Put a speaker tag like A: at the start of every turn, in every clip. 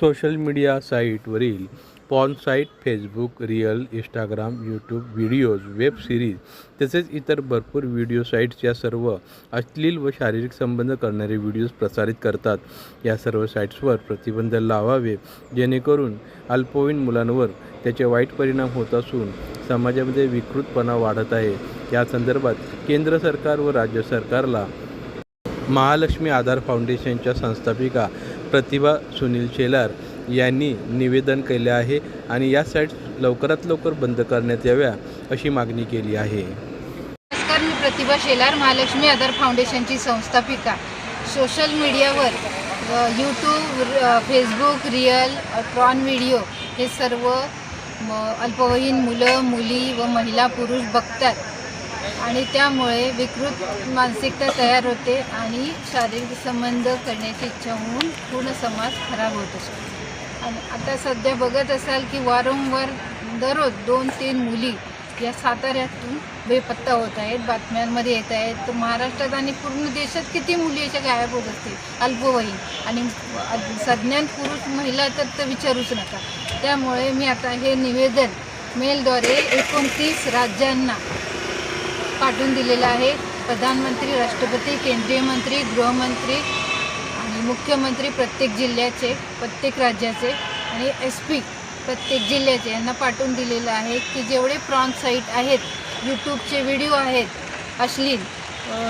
A: Social media साईटवरील porn site Facebook reel Instagram YouTube videos web series तसेच इतर भरपूर video sites या सर्व अश्लील व शारीरिक संबंध करणारे व्हिडिओज प्रसारित करतात. या सर्व साईट्सवर प्रतिबंध लावावे जेणेकरून अल्पवयीन मुलांवर त्याचे वाईट परिणाम होत असून समाजामध्ये विकृतपणा वाढत आहे. या संदर्भात केंद्र सरकार व राज्य सरकारला महालक्ष्मी आधार फाउंडेशनच्या संस्थापिका प्रतिभा सुनील शेलार यांनी निवेदन केले आहे आणि या साईट लवकरात लवकर बंद करण्यात याव्या अशी मागणी केली आहे.
B: नमस्कार मी प्रतिभा शेलार महालक्ष्मी आधार फाउंडेशनची संस्थापिका. सोशल मीडियावर यूट्यूब र- फेसबुक रिअल ट्रॉन व्हिडिओ हे सर्व अल्पवयीन मुलं मुली व महिला पुरुष बघतात. आणि त्यामुळे विकृत मानसिकता तयार होते आणि शारीरिक संबंध करण्याची इच्छा होऊन पूर्ण समाज खराब होत असतो. आणि आता सध्या बघत असाल की वारंवार दररोज दोन तीन मुली या साताऱ्यातून बेपत्ता होत आहेत बातम्यांमध्ये येत आहेत. तर महाराष्ट्रात आणि पूर्ण देशात किती मुली अशा गायब होत असतील? अल्पवयीन. आणि सज्ञान पुरुष महिला तर तर विचारूच नका. त्यामुळे मी आता हे निवेदन मेलद्वारे एकोणतीस राज्यांना पाठवून दिलेलं आहे. प्रधानमंत्री राष्ट्रपती केंद्रीय मंत्री गृहमंत्री आणि मुख्यमंत्री प्रत्येक जिल्ह्याचे प्रत्येक राज्याचे आणि एस पी प्रत्येक जिल्ह्याचे यांना पाठवून दिलेलं आहे की जेवढे प्रॉन साईट आहेत यूट्यूबचे व्हिडिओ आहेत अश्लील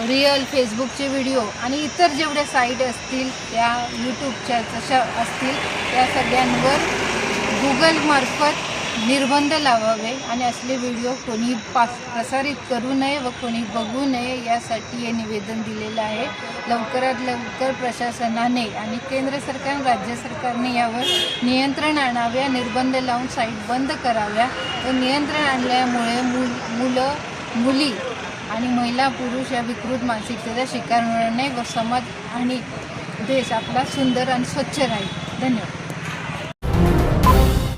B: रिअल फेसबुकचे व्हिडिओ आणि इतर जेवढ्या साईट असतील त्या यूट्यूबच्या जशा असतील त्या सगळ्यांवर गुगलमार्फत निर्बंध लावावे आणि असले व्हिडिओ कोणी पास प्रसारित करू नये व कोणी बघू नये यासाठी हे निवेदन दिलेलं आहे. लवकरात लवकर प्रशासनाने आणि केंद्र सरकार राज्य सरकारने यावर नियंत्रण आणाव्या निर्बंध लावून साईट बंद कराव्या. व नियंत्रण आणल्यामुळे मुल मुलं मुली आणि महिला पुरुष या विकृत मानसिकतेचा शिकार होणार नाही व समाज आणि देश आपला सुंदर आणि स्वच्छ राहील. धन्यवाद.